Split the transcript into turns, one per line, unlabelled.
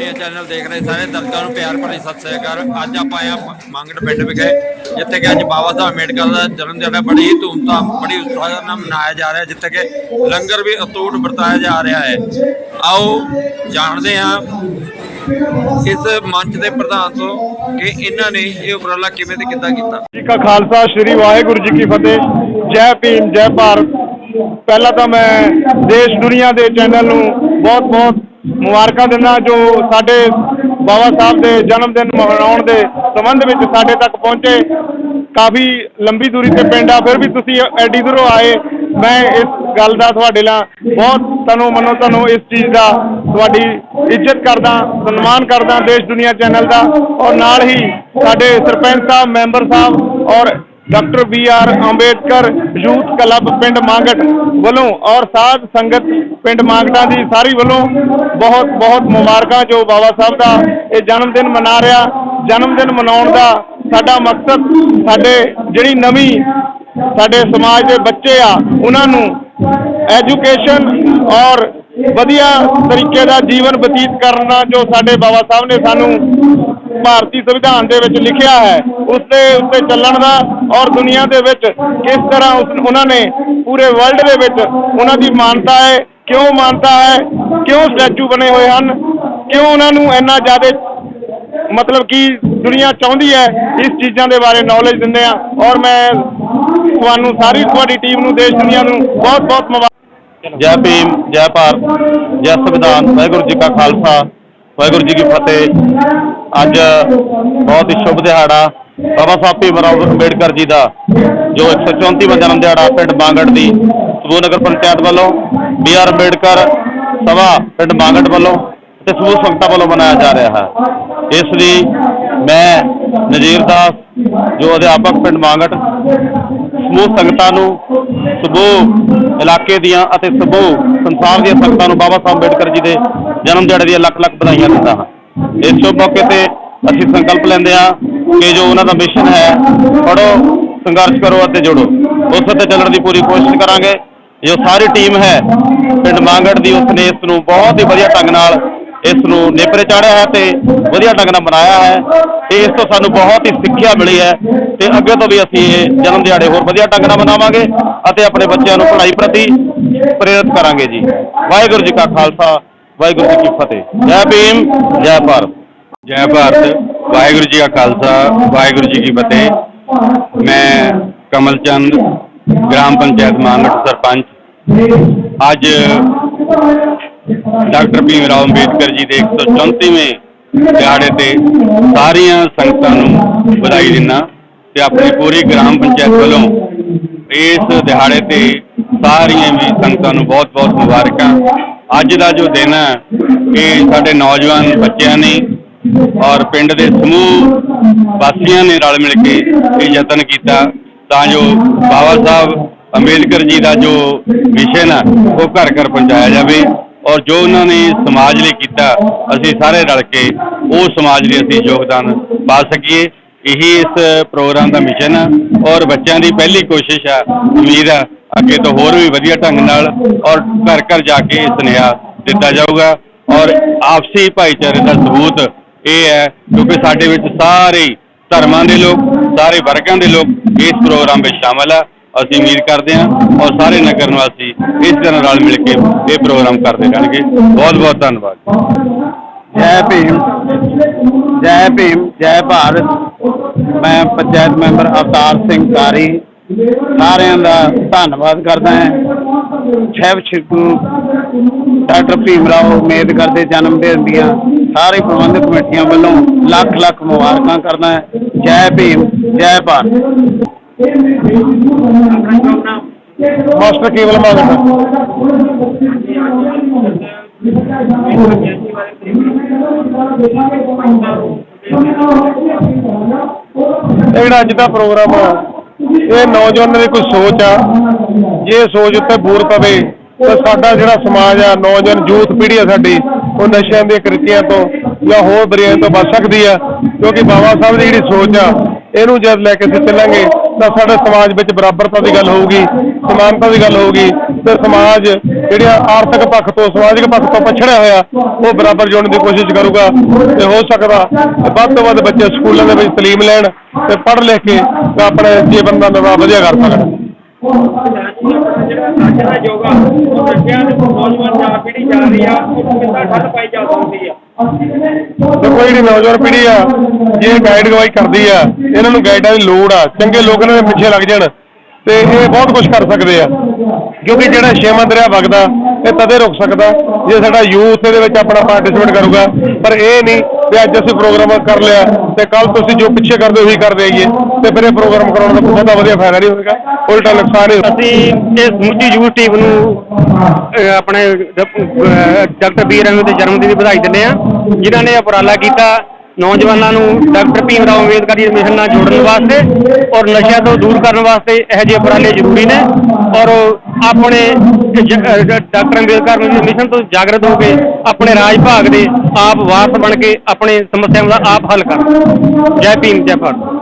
ਦੁਨੀਆ ਚੈਨਲ ਦੇਖ ਰਹੇ ਸਾਰੇ ਦਰਸ਼ਕਾਂ ਨੂੰ ਪਿਆਰ ਭਰੀ ਸਤਿ ਸ੍ਰੀ ਅਕਾਲ। ਅੱਜ ਆਪਾਂ ਆਏ ਮੰਗੜ ਪਿੰਡ ਵਿਖੇ, ਜਿੱਥੇ ਕਿ ਅੱਜ ਬਾਬਾ ਸਾਹਿਬ ਅੰਬੇਡਕਰ ਦਾ ਜਨਮ ਦਿਹਾੜਾ ਬੜੀ ਧੂਮਧਾਮ, ਬੜੀ ਉਤਸ਼ਾਹ ਨਾਲ ਮਨਾਇਆ ਜਾ ਰਿਹਾ, ਜਿੱਥੇ ਕਿ ਲੰਗਰ ਵੀ ਅਤੂਟ ਵਰਤਾਇਆ ਜਾ ਰਿਹਾ ਹੈ। ਆਓ ਜਾਣਦੇ ਹਾਂ ਇਸ ਮੰਚ ਦੇ ਪ੍ਰਧਾਨ ਤੋਂ ਕਿ ਇਹਨਾਂ ਨੇ ਇਹ ਉਪਰਾਲਾ ਕਿਵੇਂ ਤੇ ਕਿੱਦਾਂ ਕੀਤਾ।
ਜੀ ਕਾ ਖਾਲਸਾ, ਸ੍ਰੀ ਵਾਹਿਗੁਰੂ ਜੀ ਕੀ ਫਤਿਹ। ਜੈ ਭੀਮ, ਜੈ ਭਾਰਤ। ਪਹਿਲਾਂ ਤਾਂ ਮੈਂ ਦੇਸ਼ ਦੁਨੀਆ ਦੇ ਚੈਨਲ ਨੂੰ ਬਹੁਤ ਬਹੁਤ ਮੁਬਾਰਕਾਂ ਦਿੰਦਾ ਜੋ ਸਾਡੇ ਬਾਬਾ ਸਾਹਿਬ ਦੇ ਜਨਮ ਦਿਨ ਮਨਾਉਣ ਦੇ ਸੰਬੰਧ ਵਿੱਚ ਸਾਡੇ ਤੱਕ ਪਹੁੰਚੇ। ਕਾਫੀ ਲੰਬੀ ਦੂਰੀ ਤੇ ਪਿੰਡ ਆ, ਫਿਰ ਵੀ ਤੁਸੀਂ ਐਡੀ ਦੂਰੋਂ ਆਏ। ਮੈਂ ਇਸ ਗੱਲ ਦਾ ਤੁਹਾਡੇ ਨਾਲ ਬਹੁਤ ਤਨੋਂ ਮਨੋ ਤੁਹਾਨੂੰ ਇਸ ਚੀਜ਼ ਦਾ ਤੁਹਾਡੀ ਇੱਜ਼ਤ ਕਰਦਾ, ਸਨਮਾਨ ਕਰਦਾ ਦੇਸ਼ ਦੁਨੀਆ ਚੈਨਲ ਦਾ। ਔਰ ਨਾਲ ਹੀ ਸਾਡੇ ਸਰਪੰਚ ਸਾਹਿਬ, ਮੈਂਬਰ ਸਾਹਿਬ ਔਰ doctor B R Ambedkar youth club ਪਿੰਡ ਮਾਂਗਟ ਵੱਲੋਂ ਔਰ ਸਾਧ ਸੰਗਤ ਪਿੰਡ ਮਾਂਗਟਾਂ ਦੀ ਸਾਰੀ ਵੱਲੋਂ ਬਹੁਤ ਬਹੁਤ ਮੁਬਾਰਕਾਂ ਜੋ ਬਾਬਾ ਸਾਹਿਬ ਦਾ ਇਹ ਜਨਮ ਦਿਨ ਮਨਾ ਰਿਹਾ ਜਨਮ ਦਿਨ ਮਨਾਉਣ ਦਾ ਸਾਡਾ ਮਕਸਦ ਸਾਡੇ ਜਿਹੜੀ ਨਵੀਂ ਸਾਡੇ ਸਮਾਜ ਦੇ ਬੱਚੇ ਆ, ਉਹਨਾਂ ਨੂੰ ਐਜੂਕੇਸ਼ਨ ਔਰ ਵਧੀਆ ਤਰੀਕੇ ਦਾ ਜੀਵਨ ਬਤੀਤ ਕਰਨਾ ਜੋ ਸਾਡੇ ਬਾਬਾ ਸਾਹਿਬ ਨੇ ਸਾਨੂੰ ਭਾਰਤੀ ਸੰਵਿਧਾਨ ਦੇ ਵਿੱਚ ਲਿਖਿਆ ਹੈ, ਉਸ ਦੇ ਉੱਤੇ ਚੱਲਣ ਦਾ ਔਰ ਦੁਨੀਆ ਦੇ ਵਿੱਚ ਕਿਸ ਤਰ੍ਹਾਂ ਉਸ ਉਹਨਾਂ ਨੇ ਪੂਰੇ ਵਰਲਡ ਦੇ ਵਿੱਚ ਉਹਨਾਂ ਦੀ ਮਾਨਤਾ ਹੈ, ਕਿਉਂ ਮਾਨਤਾ ਹੈ, ਕਿਉਂ ਸਟੈਚੂ ਬਣੇ ਹੋਏ ਹਨ, ਕਿਉਂ ਉਹਨਾਂ ਨੂੰ ਇੰਨਾ ਜ਼ਿਆਦਾ ਮਤਲਬ ਕਿ ਦੁਨੀਆ ਚਾਹੁੰਦੀ ਹੈ, ਇਸ ਚੀਜ਼ਾਂ ਦੇ ਬਾਰੇ ਨੌਲੇਜ ਦਿੰਦੇ ਆ ਔਰ ਮੈਂ ਤੁਹਾਨੂੰ ਸਾਰੀ, ਤੁਹਾਡੀ ਟੀਮ ਨੂੰ, ਦੇਸ਼ ਦੁਨੀਆ ਨੂੰ ਬਹੁਤ ਬਹੁਤ ਮੁਬਾਰਕ
ਜੈ ਭੀਮ, ਜੈ ਭਾਰਤ, ਜੈ ਸੰਵਿਧਾਨ, ਵਾਹਿਗੁਰੂ ਜੀ ਕਾ ਖਾਲਸਾ, ਵਾਹਿਗੁਰੂ ਜੀ ਕੀ ਫਤਿਹ। ਅੱਜ ਬਹੁਤ ਹੀ ਸ਼ੁਭ ਦਿਹਾੜਾ ਬਾਬਾ ਸਾਹਿਬ ਭੀਮ ਰਾਓ ਅੰਬੇਡਕਰ ਜੀ ਦਾ, ਜੋ 134ਵਾਂ ਜਨਮ ਦਿਹਾੜਾ ਪਿੰਡ ਬਾਂਗੜ ਦੀ ਸਮੂਹ ਨਗਰ ਪੰਚਾਇਤ ਵੱਲੋਂ, ਬੀ ਆਰ ਅੰਬੇਡਕਰ ਸਭਾ ਪਿੰਡ ਬਾਂਗੜ ਵੱਲੋਂ ਤੇ ਸਮੂਹ ਸੰਗਤਾਂ ਵੱਲੋਂ ਮਨਾਇਆ ਜਾ ਰਿਹਾ ਹੈ। ਇਸ ਲਈ ਮੈਂ ਨਜੀਰ ਦਾਸ, ਜੋ ਅਧਿਆਪਕ ਪਿੰਡ ਬਾਂਗੜ ਸਮੂਹ ਸੰਗਤਾਂ ਨੂੰ, ਸਮੂਹ ਇਲਾਕੇ ਦੀਆਂ ਅਤੇ ਸਮੂਹ ਸੰਸਾਰ ਦੀਆਂ ਸੰਗਤਾਂ ਨੂੰ ਬਾਬਾ ਸਾਹਿਬ ਅੰਬੇਡਕਰ ਜੀ ਦੇ ਜਨਮ ਦਿਹਾੜੇ ਦੀਆਂ ਲੱਖ ਲੱਖ ਵਧਾਈਆਂ ਦਿੰਦਾ ਹਾਂ। ਇਸ ਤੋਂ ਮੌਕੇ ਤੇ ਅਸੀਂ ਸੰਕਲਪ ਲੈਂਦੇ ਹਾਂ ਕਿ ਜੋ ਉਹਨਾਂ ਦਾ ਮਿਸ਼ਨ ਹੈ ਪੜੋ ਸੰਘਰਸ਼ ਕਰੋ ਅਤੇ ਜੁੜੋ। ਉਸ ਤੇ ਚੱਲਣ ਦੀ ਪੂਰੀ ਕੋਸ਼ਿਸ਼ ਕਰਾਂਗੇ। ਜੋ ਸਾਰੀ ਟੀਮ ਹੈ, ਪਿੰਡ ਮਾਂਗੜ ਦੀ, ਉਸ ਨੇ ਇਸ ਨੂੰ ਬਹੁਤ ਹੀ ਵਧੀਆ ਢੰਗ ਨਾਲ ਇਸ ਨੂੰ ਨੇਪਰੇ ਚਾੜਿਆ ਹੈ ਤੇ ਵਧੀਆ ਢੰਗ ਨਾਲ ਮਨਾਇਆ ਹੈ ਤੇ ਇਸ ਤੋਂ ਸਾਨੂੰ ਬਹੁਤ ਹੀ ਸਿੱਖਿਆ ਮਿਲੀ ਹੈ ਤੇ ਅੱਗੇ ਤੋਂ ਵੀ ਅਸੀਂ ਇਹ ਜਨਮ ਦਿਹਾੜੇ ਹੋਰ ਵਧੀਆ ਢੰਗ ਨਾਲ ਮਨਾਵਾਂਗੇ ਅਤੇ ਆਪਣੇ ਬੱਚਿਆਂ ਨੂੰ ਪੜ੍ਹਾਈ ਪ੍ਰਤੀ ਪ੍ਰੇਰਿਤ ਕਰਾਂਗੇ ਜੀ। ਵਾਹਿਗੁਰੂ ਜੀ ਕਾ ਖਾਲਸਾ, ਵਾਹਿਗੁਰੂ ਜੀ ਕੀ ਫਤਿਹ। ਜੈ ਭੀਮ, ਜੈ ਭਾਰਤ।
ਜੈ ਭਾਰਤ। ਵਾਹਿਗੁਰੂ ਜੀ ਕਾ ਖਾਲਸਾ, ਵਾਹਿਗੁਰੂ ਜੀ ਕੀ ਫਤਿਹ। ਮੈਂ ਕਮਲ ਚੰਦ, ਗ੍ਰਾਮ ਪੰਚਾਇਤ ਮਾਨਟ ਸਰਪੰਚ। ਅੱਜ ਡਾਕਟਰ ਭੀਮ ਰਾਓ ਅੰਬੇਦਕਰ ਜੀ ਦੇ 134ਵੇਂ ਦਿਹਾੜੇ ਤੇ ਸਾਰੀਆਂ ਸੰਗਤਾਂ ਨੂੰ ਵਧਾਈ ਦਿੰਦਾ ਤੇ ਆਪਣੀ ਪੂਰੀ ਗ੍ਰਾਮ ਪੰਚਾਇਤ ਵੱਲੋਂ ਇਸ ਦਿਹਾੜੇ ਤੇ ਸਾਰੀਆਂ ਵੀ ਸੰਗਤਾਂ ਨੂੰ ਬਹੁਤ-ਬਹੁਤ ਮੁਬਾਰਕਾਂ। ਅੱਜ ਦਾ ਜੋ ਦਿਨ ਹੈ, ਇਹ ਸਾਡੇ ਨੌਜਵਾਨ ਬੱਚਿਆਂ ਨੇ ਔਰ ਪਿੰਡ ਦੇ ਸਮੂਹ ਵਾਸੀਆਂ ਨੇ ਰਲ ਮਿਲ ਕੇ ਇਹ ਯਤਨ ਕੀਤਾ। ਤਾਂ ਜੋ ਬਾਬਾ ਸਾਹਿਬ ਅੰਬੇਦਕਰ ਜੀ ਦਾ ਜੋ ਮਿਸ਼ਨ ਆ ਉਹ ਘਰ ਘਰ ਪਹੁੰਚਾਇਆ ਜਾਵੇ। ਔਰ ਜੋ ਉਹਨਾਂ ਨੇ ਸਮਾਜ ਲਈ ਕੀਤਾ, ਅਸੀਂ ਸਾਰੇ ਰਲ ਕੇ ਉਹ ਸਮਾਜ ਲਈ ਅਸੀਂ ਯੋਗਦਾਨ ਪਾ ਸਕੀਏ। ਇਹੀ ਇਸ ਪ੍ਰੋਗਰਾਮ ਦਾ ਮਿਸ਼ਨ ਆ ਔਰ ਬੱਚਿਆਂ ਦੀ ਪਹਿਲੀ ਕੋਸ਼ਿਸ਼ ਆ, ਉਮੀਦ ਆ, ਅੱਗੇ ਤੋਂ ਹੋਰ ਵੀ ਵਧੀਆ ਢੰਗ ਨਾਲ ਔਰ ਘਰ ਘਰ ਜਾ ਕੇ ਸੁਨੇਹਾ ਦਿੱਤਾ ਜਾਊਗਾ। ਔਰ ਆਪਸੀ ਭਾਈਚਾਰੇ ਦਾ ਸਬੂਤ ਇਹ ਹੈ, ਕਿਉਂਕਿ ਸਾਡੇ ਵਿੱਚ ਸਾਰੇ ਧਰਮਾਂ ਦੇ ਲੋਕ, ਸਾਰੇ ਵਰਗਾਂ ਦੇ ਲੋਕ ਇਸ ਪ੍ਰੋਗਰਾਮ ਵਿੱਚ ਸ਼ਾਮਲ ਆ। ਅਸੀਂ ਉਮੀਦ ਕਰਦੇ ਹਾਂ ਔਰ ਸਾਰੇ ਨਗਰ ਨਿਵਾਸੀ ਇਸ ਤਰ੍ਹਾਂ ਰਲ ਮਿਲ ਕੇ ਇਹ ਪ੍ਰੋਗਰਾਮ ਕਰਦੇ ਰਹਿਣਗੇ। ਬਹੁਤ ਬਹੁਤ ਧੰਨਵਾਦ।
ਜੈ ਭੀਮ ਜੈ ਭੀਮ, ਜੈ ਭਾਰਤ। ਮੈਂ ਪੰਚਾਇਤ ਮੈਂਬਰ ਅਵਤਾਰ ਸਿੰਘ ਕਾਰੀ। ਸਾਰਿਆਂ ਦਾ ਧੰਨਵਾਦ ਕਰਦਾ ਹਾਂ। ਛੇਵ ਛਿਕੂ ਡਾਕਟਰ ਭੀਮ ਰਾਓ ਅੰਬੇਦਕਰ ਦੇ ਜਨਮ ਦਿਨ ਦੀਆਂ ਸਾਰੇ ਪ੍ਰਬੰਧਕ ਕਮੇਟੀਆਂ ਵੱਲੋਂ ਲੱਖ ਲੱਖ ਮੁਬਾਰਕਾਂ ਕਰਦਾ ਹਾਂ। ਜੈ ਭੀਮ, ਜੈ ਭਾਰਤ।
ਮਾਸਟਰ ਕੇਵਲ ਮਾਗਟ ਇਹ ਜਿਹੜਾ ਅੱਜ ਦਾ ਪ੍ਰੋਗਰਾਮ ਆ ਇਹ ਨੌਜਵਾਨਾਂ ਦੀ ਕੋਈ ਸੋਚ ਆ। ਜੇ ਸੋਚ ਉੱਤੇ ਬੂਰ ਪਵੇ ਤਾਂ ਸਾਡਾ ਜਿਹੜਾ ਸਮਾਜ ਆ ਨੌਜਵਾਨ ਯੂਥ ਪੀੜ੍ਹੀ ਆ ਸਾਡੀ ਉਹ ਨਸ਼ਿਆਂ ਦੇ ਕਿਰਤੀਆਂ ਤੋਂ ਜਾਂ ਹੋਰ ਬੁਰਾਈਆਂ ਤੋਂ ਬਚ ਸਕਦੀ ਆ। ਕਿਉਂਕਿ ਬਾਬਾ ਸਾਹਿਬ ਦੀ ਜਿਹੜੀ ਸੋਚ ਆ ਇਹਨੂੰ ਜਦ ਲੈ ਕੇ ਅਸੀਂ ਚੱਲਾਂਗੇ ਤਾਂ ਸਾਡੇ ਸਮਾਜ ਵਿੱਚ ਬਰਾਬਰਤਾ ਦੀ ਗੱਲ ਹੋਊਗੀ, ਸਮਾਨਤਾ ਦੀ ਗੱਲ ਹੋਊਗੀ,
ਤੇ ਸਮਾਜ ਜਿਹੜੀਆਂ ਆਰਥਿਕ ਪੱਖ ਤੋਂ, ਸਮਾਜਿਕ ਪੱਖ ਤੋਂ ਪਛੜਿਆ ਹੋਇਆ, ਉਹ ਬਰਾਬਰ ਜੋੜਨ ਦੀ ਕੋਸ਼ਿਸ਼ ਕਰੂਗਾ ਤੇ ਹੋ ਸਕਦਾ ਤੇ ਵੱਧ ਤੋਂ ਵੱਧ ਬੱਚੇ ਸਕੂਲਾਂ ਦੇ ਵਿੱਚ ਤਾਲੀਮ ਲੈਣ ਤੇ ਪੜ੍ਹ ਲਿਖ ਕੇ ਤੇ ਆਪਣੇ ਜੀਵਨ ਦਾ ਨਿਰਵਾਹ ਵਧੀਆ ਕਰ ਸਕਣ।
ਅੱਜ ਦਾ ਯੋਗਾ, ਉਹ ਨਸ਼ਿਆਂ ਦੇ ਨੌਜਵਾਨ, ਜਾ ਪੀੜੀ ਜਾ ਰਹੀ ਆ, ਉਹ ਕਿੱਦਾਂ ਠੱਲ ਪਾਈ ਜਾ ਸਕਦੀ ਆ।
ਦੇਖੋ ਜਿਹੜੀ ਨੌਜਵਾਨ ਪੀੜ੍ਹੀ ਆ ਜੇ ਗਾਈਡ ਗਵਾਈ ਕਰਦੀ ਆ, ਇਹਨਾਂ ਨੂੰ ਗਾਈਡਾਂ ਦੀ ਲੋੜ ਆ। ਚੰਗੇ ਲੋਕ ਇਹਨਾਂ ਦੇ ਪਿੱਛੇ ਲੱਗ ਜਾਣ ਤੇ ਇਹ ਬਹੁਤ ਕੁਝ ਕਰ ਸਕਦੇ ਆ। ਕਿਉਂਕਿ ਜਿਹੜਾ ਛੇਵਾਂ ਦਰਿਆ ਵਗਦਾ, ਇਹ ਤਦੇ ਰੁਕ ਸਕਦਾ, ਜੇ ਸਾਡਾ ਯੂਥ ਇਹਦੇ ਵਿੱਚ ਆਪਣਾ ਪਾਰਟਿਸਿਪੇਟ ਕਰੂਗਾ। ਪਰ ਇਹ ਨਹੀਂ ਕਿ ਅੱਜ ਅਸੀਂ ਪ੍ਰੋਗਰਾਮ ਕਰ ਲਿਆ ਤੇ ਕੱਲ ਤੁਸੀਂ ਜੋ ਪਿੱਛੇ ਕਰਦੇ ਉਹੀ ਕਰਦੇ ਆਈਏ। ਤੇ ਫਿਰ ਇਹ ਪ੍ਰੋਗਰਾਮ ਕਰਾਉਣ ਦਾ ਬਹੁਤਾ ਵਧੀਆ ਫਾਇਦਾ ਨਹੀਂ ਹੋਵੇਗਾ। ਉਲਟਾ ਨੁਕਸਾਨ ਹੀ
ਅਸੀਂ ਇਹ ਸਮੁੱਚੀ ਯੂਥ ਟੀਮ ਨੂੰ ਅਹ, ਆਪਣੇ ਡਾਕਟਰ ਬੀਰ ਅੰਬੇਦਕਰ ਦੇ ਜਨਮ ਦਿਨ ਦੀ ਵਧਾਈ ਦਿੰਦੇ ਆ ਜਿਨ੍ਹਾਂ ਨੇ ਉਪਰਾਲਾ ਕੀਤਾ। ਨੌਜਵਾਨਾਂ ਨੂੰ ਡਾਕਟਰ ਭੀਮ ਰਾਓ ਅੰਬੇਦਕਰ ਦੀ ਦੇ ਮਿਸ਼ਨ ਨਾਲ ਜੋੜਨ ਵਾਸਤੇ ਔਰ ਨਸ਼ਿਆਂ ਤੋਂ ਦੂਰ ਕਰਨ ਵਾਸਤੇ ਇਹੋ ਜਿਹੇ ਉਪਰਾਲੇ ਜ਼ਰੂਰੀ ਨੇ ਔਰ ਆਪਣੇ ਜ- ਅਹ, ਡਾਕਟਰ ਅੰਬੇਦਕਰ ਦੇ ਮਿਸ਼ਨ ਤੋਂ ਜਾਗਰਤ ਹੋ ਕੇ ਆਪਣੇ ਰਾਜ ਭਾਗ ਦੇ ਆਪ ਵਾਰਸ ਬਣ ਕੇ ਆਪਣੇ ਸਮੱਸਿਆਵਾਂ ਦਾ ਆਪ ਹੱਲ ਕਰਨ ਜੈ ਭੀਮ ਜੈ ਭਾਰਤ।